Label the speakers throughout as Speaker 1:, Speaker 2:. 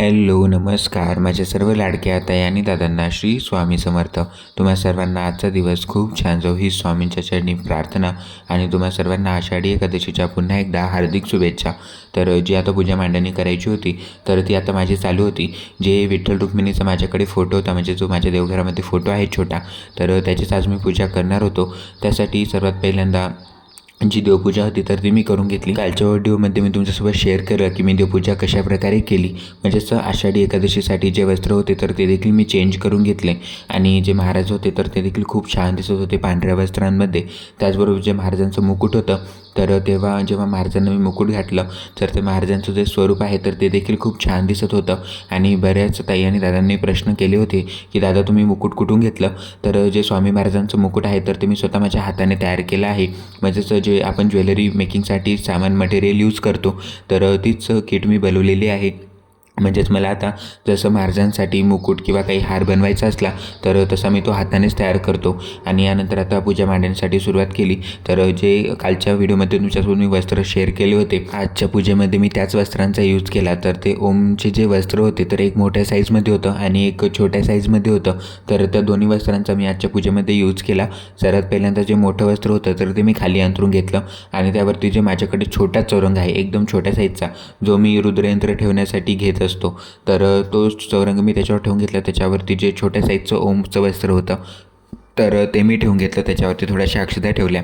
Speaker 1: Hello नमस्कार. माझ्या सर्व लाडक्या ताई आणि दादांना श्री स्वामी समर्थ. तुम्हा सर्वांना आजचा दिवस खूप छान जाऊ ही स्वामींच्या चरणी प्रार्थना आणि तुम्हा सर्वांना आषाढी एकादशीच्या पुन्हा एकदा हार्दिक शुभेच्छा. तर जी आता पूजा मांडणी करायची होती तर ती आता माझी चालू होती. जे विठ्ठल रुक्मिणीचा माझ्याकडे फोटो होता म्हणजे जो माझ्या देवघरामध्ये फोटो आहे छोटा तर त्याचीच आज मी पूजा करणार होतो. त्यासाठी सर्वात पहिल्यांदा जी देवपूजा होती तर ती मी करून घेतली. कालच्या व्हिडिओमध्ये मी तुमच्यासोबत शेअर केलं की मी देवपूजा कशा प्रकारे केली म्हणजेच आषाढी एकादशीसाठी जे वस्त्र होते तर ते देखील मी चेंज करून घेतले. आणि जे महाराज होते तर ते देखील खूप छान दिसत होते पांढऱ्या वस्त्रांमध्ये. त्याचबरोबर जे महाराजांचं मुकुट होतं तर तेव्हा जेव्हा महाराजांना मी मुकुट घातलं तर ते महाराजांचं जे स्वरूप आहे तर ते देखील खूप छान दिसत होतं. आणि बऱ्याच ताई आणि दादांनी प्रश्न केले होते की दादा तुम्ही मुकुट कुठून घेतलं? तर जे स्वामी महाराजांचं मुकुट आहे तर ते मी स्वतः माझ्या हाताने तयार केलं आहे. म्हणजेच जे आपण ज्वेलरी मेकिंगसाठी सामान मटेरियल यूज करतो तर तीच किट मी बनवलेली आहे. म्हणजेच मला आता जसं महाराजांसाठी मुकुट किंवा काही हार बनवायचा असला तर तसा मी तो हातानेच तयार करतो. आणि यानंतर आता पूजा मांडण्यासाठी सुरुवात केली. तर जे कालच्या व्हिडिओमध्ये तुमच्यासोबत मी वस्त्र शेअर केले होते आजच्या पूजेमध्ये मी त्याच वस्त्रांचा यूज केला. तर ते ओमचे जे वस्त्र होते तर एक मोठ्या साईजमध्ये होतं आणि एक छोट्या साईजमध्ये होतं. तर त्या दोन्ही वस्त्रांचा मी आजच्या पूजेमध्ये यूज केला. सर्वात पहिल्यांदा जे मोठं वस्त्र होतं तर ते मी खाली अंतरून घेतलं. आणि त्यावरती जे माझ्याकडे छोटा चौरंग आहे एकदम छोट्या साईजचा जो मी रुद्रयंत्र ठेवण्यासाठी घेत असतो. तर तो चौरंग मी त्याच्यावर ठेवून घेतला. त्याच्यावरती जे छोट्या साईजचं ओमचं वस्त्र होतं तर ते मी ठेवून घेतलं. त्याच्यावरती थोड्याशा अक्षता ठेवल्या.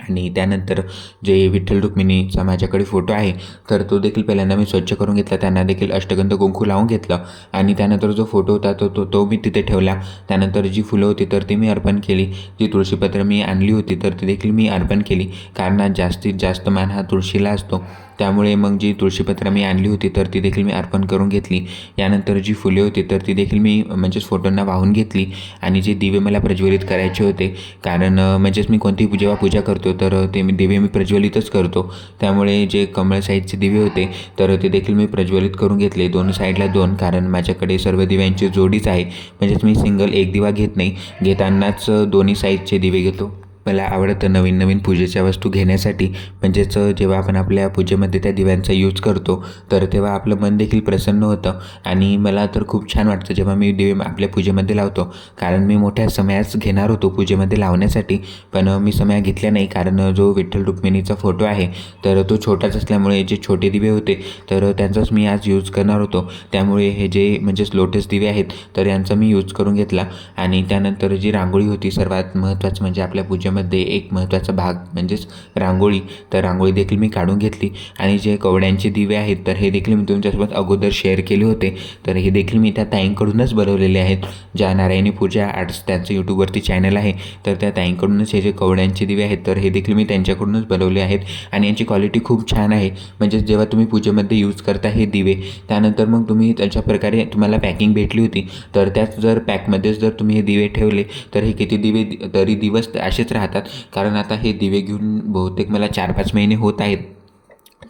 Speaker 1: आणि त्यानंतर जे विठ्ठल रुक्मिणीचा माझ्याकडे फोटो आहे तर तो देखील पहिल्यांदा मी स्वच्छ करून घेतला. त्यांना देखील अष्टगंध कुंकू लावून घेतलं. आणि त्यानंतर जो फोटो होता तो तो तो मी तिथे ठेवला. त्यानंतर जी फुलं होती तर ती मी अर्पण केली. जी तुळशीपत्र मी आणली होती तर ती देखील मी अर्पण केली. कारण जास्तीत जास्त मान हा तुळशीला असतो. त्यामुळे मग जी तुळशीपत्र मी आणली होती तर ती देखील मी अर्पण करून घेतली. यानंतर जी फुले होती तर ती देखील मी म्हणजेच फोटोंना वाहून घेतली आणि जे दिवे मला प्रज्वलित करायचे होते. कारण म्हणजेच मी कोणतीही जेव्हा पूजा करतो तर ते मी दिवे मी प्रज्वलितच करतो. त्यामुळे जे कमळ साईजचे दिवे होते तर ते देखील मी प्रज्वलित करून घेतले. दोन साईडला दोन कारण माझ्याकडे सर्व दिव्यांची जोडीच आहे. म्हणजेच मी सिंगल एक दिवा घेत नाही. घेतानाच दोन्ही साईजचे दिवे घेतो. मला आवडतं नवीन नवीन पूजेच्या वस्तू घेण्यासाठी म्हणजेच जेव्हा आपण आपल्या पूजेमध्ये त्या दिव्यांचा यूज करतो तर तेव्हा आपलं मन देखील प्रसन्न होतं. आणि मला तर खूप छान वाटतं जेव्हा मी दिवे आपल्या पूजेमध्ये लावतो. कारण मी मोठ्या समयास घेणार होतो पूजेमध्ये लावण्यासाठी पण मी समया घेतल्या नाही. कारण जो विठ्ठल रुक्मिणीचा फोटो आहे तर तो छोटाच असल्यामुळे जे छोटे दिवे होते तर त्यांचाच मी आज यूज करणार होतो. त्यामुळे हे जे म्हणजेच लोटस दिवे आहेत तर यांचा मी यूज करून घेतला. आणि त्यानंतर जी रांगोळी होती सर्वात महत्त्वाचं म्हणजे आपल्या पूजेमध्ये एक महत्त्वाचा भाग म्हणजेच रांगोळी. तर रांगोळी देखील मी काढून घेतली. आणि जे कवड्यांचे दिवे आहेत तर हे देखील मी तुमच्यासोबत अगोदर शेअर केले होते. तर हे देखील मी त्या ताईंकडूनच बनवलेले आहेत. ज्या नारायणी पूजा आर्ट्स त्यांचं यूट्यूबवरती चॅनल आहे तर त्या ताईंकडूनच हे जे कवड्यांचे दिवे आहेत तर हे देखील मी त्यांच्याकडूनच बनवले आहेत. आणि यांची क्वालिटी खूप छान आहे. म्हणजे जेव्हा तुम्ही पूजेमध्ये यूज करता हे दिवे त्यानंतर मग तुम्ही त्याच्या प्रकारे तुम्हाला पॅकिंग भेटली होती. तर त्याच जर पॅकमध्येच जर तुम्ही हे दिवे ठेवले तर हे किती दिवे तरी दिवस असेच राहतात. कारण आता हे दिवे घेऊन बहुतेक मला चार पाच महिने होत आहेत.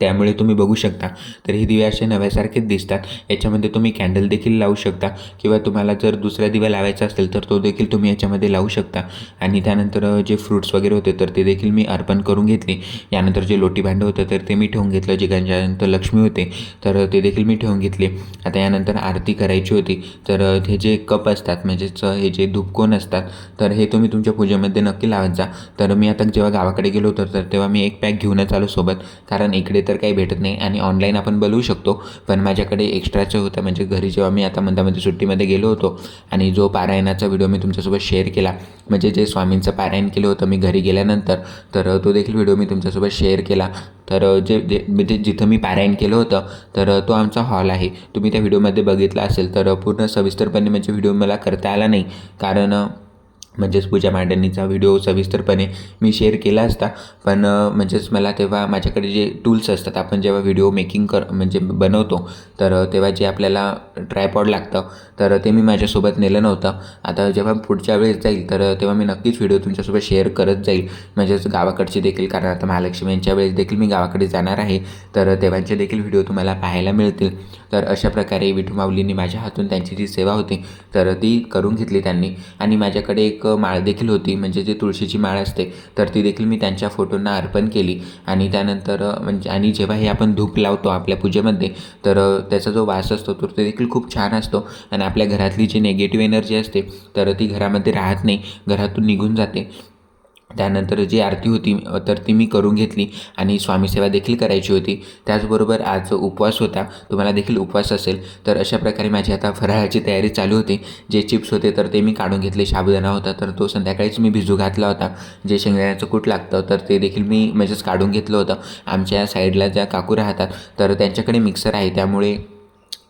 Speaker 1: त्यामुळे तुम्ही बघू शकता. तर हे दिवे असे नव्यासारखेच दिसतात. याच्यामध्ये तुम्ही कॅन्डल देखील लावू शकता. किंवा तुम्हाला जर दुसरा दिवा लावायचा असेल तर तो देखील तुम्ही याच्यामध्ये लावू शकता. आणि त्यानंतर जे फ्रूट्स वगैरे होते तर ते देखील मी अर्पण करून घेतले. यानंतर जे लोटी भांडं होतं तर ते मी ठेवून घेतलं. जे गंजानंतर लक्ष्मी होते तर ते देखील मी ठेवून घेतले. आता यानंतर आरती करायची होती. तर हे जे कप असतात म्हणजेच हे जे धूपकोन असतात तर हे तुम्ही तुमच्या पूजेमध्ये नक्की लावत जा. तर मी आता जेव्हा गावाकडे गेलो होतो तर तेव्हा मी एक पॅक घेऊनच आलो सोबत. कारण इकडे तर काही भेटत नाही आणि ऑनलाईन आपण बोलवू शकतो. पण माझ्याकडे एक्स्ट्राचं होतं म्हणजे घरी जेव्हा मी आता मंदामध्ये सुट्टीमध्ये गेलो होतो आणि जो पारायणाचा व्हिडिओ मी तुमच्यासोबत शेअर केला म्हणजे जे स्वामींचं पारायण केलं होतं मी घरी गेल्यानंतर तर तो देखील व्हिडिओ मी तुमच्यासोबत शेअर केला. तर जे जे म्हणजे जिथं मी पारायण केलं होतं तर तो आमचा हॉल आहे. तुम्ही त्या व्हिडिओमध्ये बघितला असेल तर पूर्ण सविस्तरपणे म्हणजे व्हिडिओ मला करता आला नाही. कारण म्हणजेच पूजा मांडणीचा व्हिडिओ सविस्तरपणे मी शेअर केला असता. पण म्हणजेच मला तेव्हा माझ्याकडे जे टूल्स असतात आपण जेव्हा व्हिडिओ मेकिंग कर म्हणजे बनवतो तर तेव्हा जे आपल्याला ट्रायपॉड लागतं तर ते मी माझ्यासोबत नेलं नव्हतं. आता जेव्हा पुढच्या वेळेस जाईल तर तेव्हा मी नक्कीच व्हिडिओ तुमच्यासोबत शेअर करत जाईल. म्हणजेच गावाकडचे देखील कारण आता महालक्ष्मींच्या वेळेस देखील मी गावाकडे जाणार आहे तर तेव्हाचे देखील व्हिडिओ तुम्हाला पाहायला मिळतील. तर अशा प्रकारे विठू माऊलींनी माझ्या हातून त्यांची जी सेवा होती तर ती करून घेतली त्यांनी. आणि माझ्याकडे एक माळ देखील होती म्हणजे जी तुळशीची माळ असते तर ती देखील मी त्यांच्या फोटोंना अर्पण केली. आणि त्यानंतर म्हणजे आणि जेव्हा हे आपण धूप लावतो आपल्या पूजेमध्ये तर त्याचा जो वास असतो तर ते देखील खूप छान असतो. आणि आपल्या घरातली जी निगेटिव्ह एनर्जी असते तर ती घरामध्ये राहत नाही घरातून निघून जाते. त्यानंतर जी आरती होती तर ती मी करून घेतली आणि स्वामीसेवा देखील करायची होती. त्याचबरोबर आज उपवास होता. तुम्हाला देखील उपवास असेल. तर अशा प्रकारे माझी आता फराळाची तयारी चालू होती. जे चिप्स होते तर ते मी काढून घेतले. साबुदाणा होता तर तो संध्याकाळीच मी भिजू घातला होता. जे शेंगदाण्याचं कूट लागतं तर ते देखील मी म्हणजेच काढून घेतलं होतं. आमच्या साईडला ज्या काकू राहतात तर त्यांच्याकडे मिक्सर आहे. त्यामुळे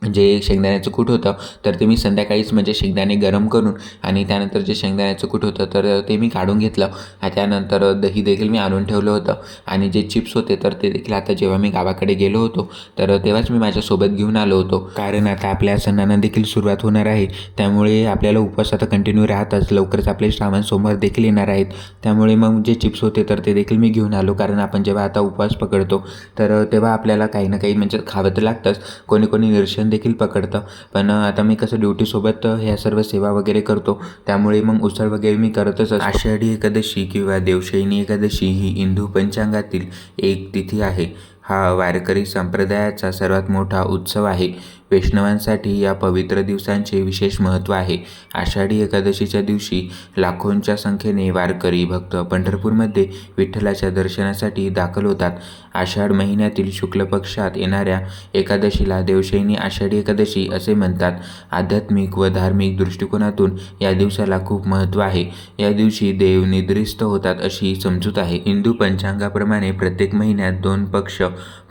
Speaker 1: जे शेंगदाण्याचं कूट होतं तर ते मी संध्याकाळीच म्हणजे शेंगदाणे गरम करून आणि त्यानंतर जे शेंगदाण्याचं कूट होतं तर ते मी काढून घेतलं. आणि त्यानंतर दही देखील मी आणून ठेवलं होतं. आणि जे चिप्स होते तर ते देखील आता जेव्हा मी गावाकडे गेलो होतो तर तेव्हाच मी माझ्यासोबत घेऊन आलो होतो. कारण आता आपल्या सणांना देखील सुरुवात होणार आहे. त्यामुळे आपल्याला उपवास आता कंटिन्यू राहतच. लवकरच आपले श्रावण सोमवार देखील येणार आहेत. त्यामुळे मग जे चिप्स होते तर ते देखील मी घेऊन आलो. कारण आपण जेव्हा आता उपवास पकडतो तर तेव्हा आपल्याला काही ना काही म्हणजे खावं तर लागतंच. कोणी कोणी निरशन देखील पकडतं. पण आता मी कसं ड्युटीसोबत ह्या सर्व सेवा वगैरे करतो. त्यामुळे मग उसळ वगैरे मी करतच असतो. आषाढी एकादशी किंवा देवशयनी एकादशी ही हिंदू पंचांगातील एक तिथी आहे. हा वारकरी संप्रदायाचा सर्वात मोठा उत्सव आहे. वैष्णवांसाठी या पवित्र दिवसांचे विशेष महत्त्व आहे. आषाढी एकादशीच्या दिवशी लाखोंच्या संख्येने वारकरी भक्त पंढरपूरमध्ये विठ्ठलाच्या दर्शनासाठी दाखल होतात. आषाढ महिन्यातील शुक्ल पक्षात येणाऱ्या एकादशीला देवशयनी आषाढी एकादशी असे म्हणतात. आध्यात्मिक व धार्मिक दृष्टिकोनातून या दिवसाला खूप महत्त्व आहे. या दिवशी देव निद्रिस्त होतात अशी समजूत आहे. हिंदू पंचांगाप्रमाणे प्रत्येक महिन्यात दोन पक्ष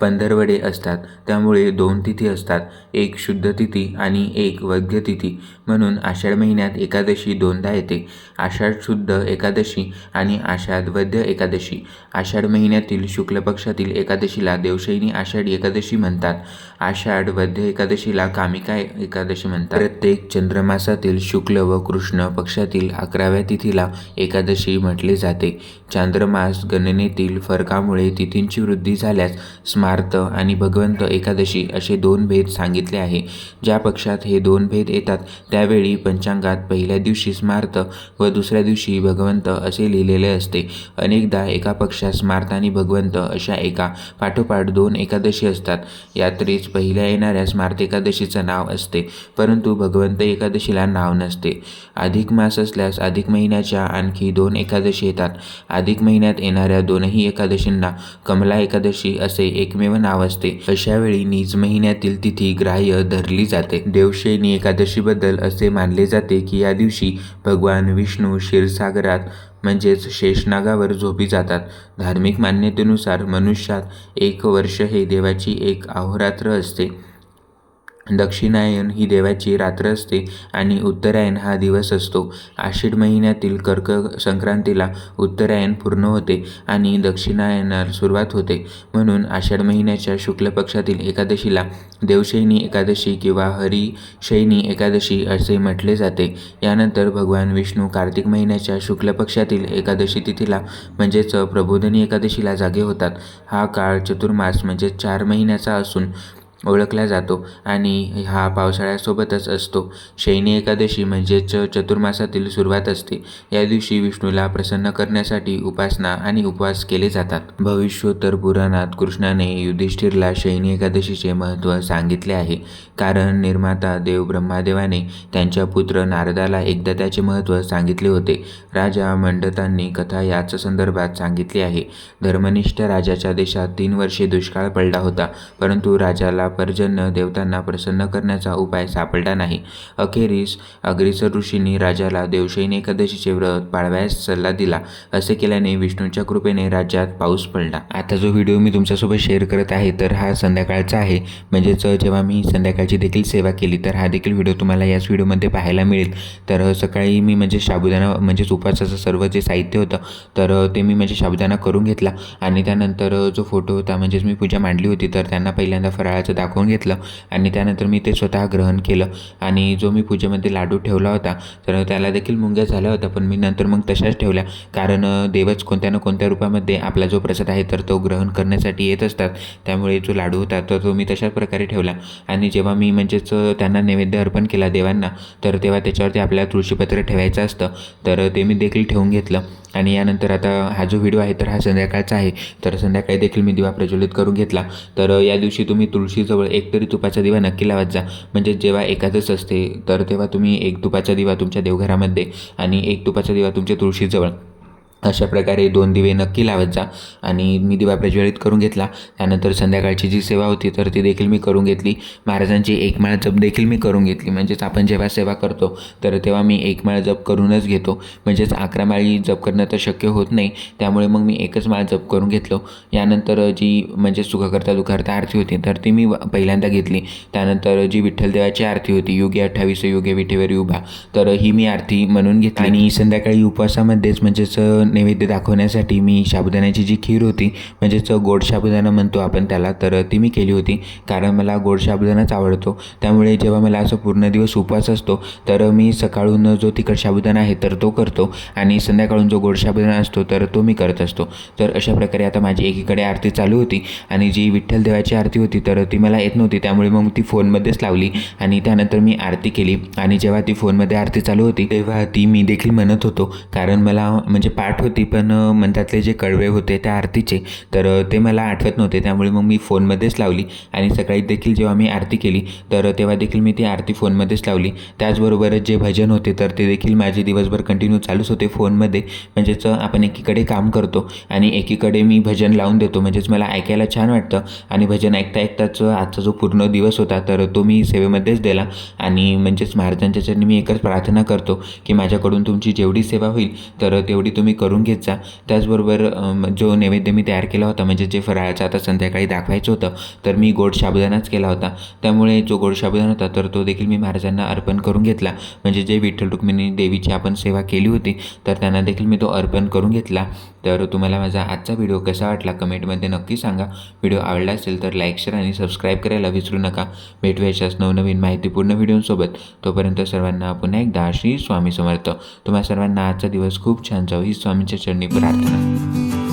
Speaker 1: पंधरवडे असतात. त्यामुळे दोन तिथी असतात. एक एक शुद्ध तिथी आणि एक वैद्य तिथी. म्हणून आषाढ महिन्यात एकादशी दोनदा येते. आषाढ शुद्ध एकादशी आणि आषाढ वैद्य एकादशी. आषाढ महिन्यातील शुक्ल पक्षातील एकादशीला देवशयनी आषाढी एकादशी म्हणतात. आषाढ वैद्य एकादशीला कामिका एकादशी म्हणतात. प्रत्येक चंद्रमासातील शुक्ल व कृष्ण पक्षातील अकराव्या तिथीला एकादशी म्हटले जाते. चांद्रमास गणनेतील फरकामुळे तिथींची वृद्धी झाल्यास स्मार्त आणि भगवंत एकादशी असे दोन भेद सांगितले आहे. ज्या पक्षात हे दोन भेद येतात त्यावेळी पंचांगात पहिल्या दिवशी स्मार्त व दुसऱ्या दिवशी भगवंत असे लिहिलेले असते. अनेकदा एका पक्षात स्मार्त आणि भगवंत अशा एका पाठोपाठ दोन एकादशी असतात. यात्रेस पहिल्या येणाऱ्या स्मार्त एकादशीचं नाव असते परंतु भगवंत एकादशीला नाव नसते. अधिक मास असल्यास अधिक महिन्याच्या आणखी दोन एकादशी येतात. अधिक महिन्यात येणाऱ्या दोनही एकादशींना कमला एकादशी असे एकमेव नाव असते. अशावेळी नीच महिन्यातील तिथी ग्राह्य धरली जाते. देवशयनी एकादशीबद्दल असे मानले जाते की या दिवशी भगवान विष्णू क्षीरसागरात म्हणजेच शेषनागावर झोपी जातात. धार्मिक मान्यतेनुसार मनुष्यात एक वर्ष हे देवाची एक अहोरात्र असते. दक्षिणायन ही देवाची रात्र असते आणि उत्तरायण हा दिवस असतो. आषाढ महिन्यातील कर्क संक्रांतीला उत्तरायण पूर्ण होते आणि दक्षिणायनाला सुरुवात होते. म्हणून आषाढ महिन्याच्या शुक्ल पक्षातील एकादशीला देवशयनी एकादशी किंवा हरिशयनी एकादशी असे म्हटले जाते. यानंतर भगवान विष्णू कार्तिक महिन्याच्या शुक्ल पक्षातील एकादशी तिथीला म्हणजेच प्रबोधनी एकादशीला जागे होतात. हा काळ चतुर्मास म्हणजे चार महिन्याचा असून ओळखला जातो आणि हा पावसाळ्यासोबतच असतो. शयनी एकादशी म्हणजेच चतुर्मासातील सुरुवात असते. या दिवशी विष्णूला प्रसन्न करण्यासाठी उपासना आणि उपवास केले जातात. भविष्योत्तर पुराणात कृष्णाने युधिष्ठिरला शयनी एकादशीचे महत्त्व सांगितले आहे. कारण निर्माता देव ब्रह्मादेवाने त्यांच्या पुत्र नारदाला एकदा त्याचे महत्त्व सांगितले होते. राजा मंडतांनी कथा याच संदर्भात सांगितली आहे. धर्मनिष्ठ राजाच्या देशात तीन वर्षे दुष्काळ पडला होता. परंतु राजाला पर्जन्य देवतांना प्रसन्न करण्याचा उपाय सापडला नाही. अखेरीस अग्रेसर ऋषींनी राजाला देवशयीन एकादशीचे व्रत पाळव्यास सल्ला दिला असे केल्याने विष्णूच्या कृपेने राज्यात पाऊस पडला. आता जो व्हिडिओ मी तुमच्यासोबत शेअर करत आहे तर हा संध्याकाळचा आहे. म्हणजेच जेव्हा मी संध्याकाळची देखील सेवा केली तर हा देखील व्हिडिओ तुम्हाला याच व्हिडिओमध्ये पाहायला मिळेल. तर सकाळी मी म्हणजे साबुदाणा म्हणजेच उपवासाचं सर्व जे साहित्य होतं तर ते मी म्हणजे साबुदाणा करून घेतला. आणि त्यानंतर जो फोटो होता म्हणजेच मी पूजा मांडली होती तर त्यांना पहिल्यांदा फराळाचं दाखवून घेतलं. आणि त्यानंतर मी ते स्वतः ग्रहण केलं. आणि जो मी पूजेमध्ये लाडू ठेवला होता तर त्याला देखील मुंग्या झाल्या होत्या पण मी नंतर मग तशाच ठेवल्या. कारण देवच कोणत्या ना कोणत्या रूपामध्ये आपला जो प्रसाद आहे तर तो ग्रहण करण्यासाठी येत असतात. त्यामुळे जो लाडू होता तर तो मी तशाच प्रकारे ठेवला. आणि जेव्हा मी म्हणजेच त्यांना नैवेद्य अर्पण केला देवांना तर तेव्हा त्याच्यावरती आपल्याला तुळशीपत्र ठेवायचं असतं. तर ते मी देखील ठेवून घेतलं. आणि यानंतर आता हा जो व्हिडिओ आहे तर हा संध्याकाळचा आहे. तर संध्याकाळी देखील मी दिवा प्रज्वलित करून घेतला. तर या दिवशी तुम्ही तुळशी एक तरी तुपाचा दिवा नक्की लावत जा. म्हणजे जेव्हा एकादश असते तर तेव्हा तुम्ही एक तुपाचा दिवा तुमच्या देवघरामध्ये आणि एक तुपाचा दिवा तुमच्या तुळशीजवळ. अशा प्रकारे दोन दिवे नक्की लावत जा. आणि मी दिवा प्रज्वलित करून घेतला. त्यानंतर संध्याकाळची जी सेवा होती तर ती देखील मी करून घेतली. महाराजांची एक माळ जप देखील मी करून घेतली. म्हणजेच आपण जेव्हा सेवा करतो तर तेव्हा मी एक माळ जप करूनच घेतो. म्हणजेच अकरा माळी जप करणं तर शक्य होत नाही. त्यामुळे मग मी एकच माळ जप करून घेतलो. यानंतर जी म्हणजे सुखकर्ता दुखार्ता आरती होती तर ती मी पहिल्यांदा घेतली. त्यानंतर जी विठ्ठलदेवाची आरती होती योगी अठ्ठावीस योगे विठेवर उभा तर ही मी आरती म्हणून घेतली. आणि संध्याकाळी उपवासामध्येच म्हणजेच नैवेद्य दाखवण्यासाठी मी साबुदाण्याची जी खीर होती म्हणजेच गोड साबुदाणा म्हणतो आपण त्याला तर ती मी केली होती कारण मला गोड साबुदाणाच आवडतो. त्यामुळे जेव्हा मला असं पूर्ण दिवस उपवास असतो तर मी सकाळून जो तिखट साबुदाणा आहे तर तो करतो. आणि संध्याकाळून जो गोड साबुदाणा असतो तर तो मी करत असतो. तर अशा प्रकारे आता माझी एकीकडे आरती चालू होती. आणि जी विठ्ठल देवाची आरती होती तर ती मला येत नव्हती. त्यामुळे मग ती फोनमध्येच लावली. आणि त्यानंतर मी आरती केली. आणि जेव्हा ती फोनमध्ये आरती चालू होती तेव्हा ती मी देखील म्हणत होतो. कारण मला म्हणजे पाठ होती पण अ, म्हणतातले जे कडवे होते त्या आरतीचे तर ते मला आठवत नव्हते. त्यामुळे मग मी फोनमध्येच लावली आणि सकाळी देखील जेव्हा मी आरती केली तर तेव्हा देखील मी ती आरती फोनमध्येच लावली. त्याचबरोबर जे भजन होते तर ते देखील माझे दिवसभर कंटिन्यू चालूच होते फोनमध्ये. म्हणजेच आपण एकीकडे काम करतो आणि एकीकडे मी भजन लावून देतो. म्हणजेच मला ऐकायला छान वाटतं आणि भजन ऐकता ऐकताच आजचा जो पूर्ण दिवस होता तर तो मी सेवेमध्येच दिला. आणि म्हणजेच महाराजांच्या चरणी मी एकच प्रार्थना करतो की माझ्याकडून तुमची जेवढी सेवा होईल तर तेवढी तुम्ही करून घेत जा. त्याचबरोबर जो नैवेद्य मी तयार केला होता म्हणजे जे फराळाचं आता संध्याकाळी दाखवायचं होतं तर मी गोड साबुदाणाच केला होता. त्यामुळे जो गोड शाबुदाना होता तर तो देखील मी महाराजांना अर्पण करून घेतला. म्हणजे जे विठ्ठल रुक्मिणी देवीची आपण सेवा केली होती तर त्यांना देखील मी तो अर्पण करून घेतला. तर तुम्हाला माझा आजचा व्हिडिओ कसा वाटला कमेंटमध्ये नक्की सांगा. व्हिडिओ आवडला असेल तर लाईक शेअर आणि सबस्क्राईब करायला विसरू नका. भेटूया अशाच नवनवीन माहितीपूर्ण व्हिडिओसोबत. तोपर्यंत सर्वांना पुन्हा एकदा श्री स्वामी समर्थ. तुम्हा सर्वांना आजचा दिवस खूप छान जाऊ ही स्वामीच्या चरणी प्रार्थना.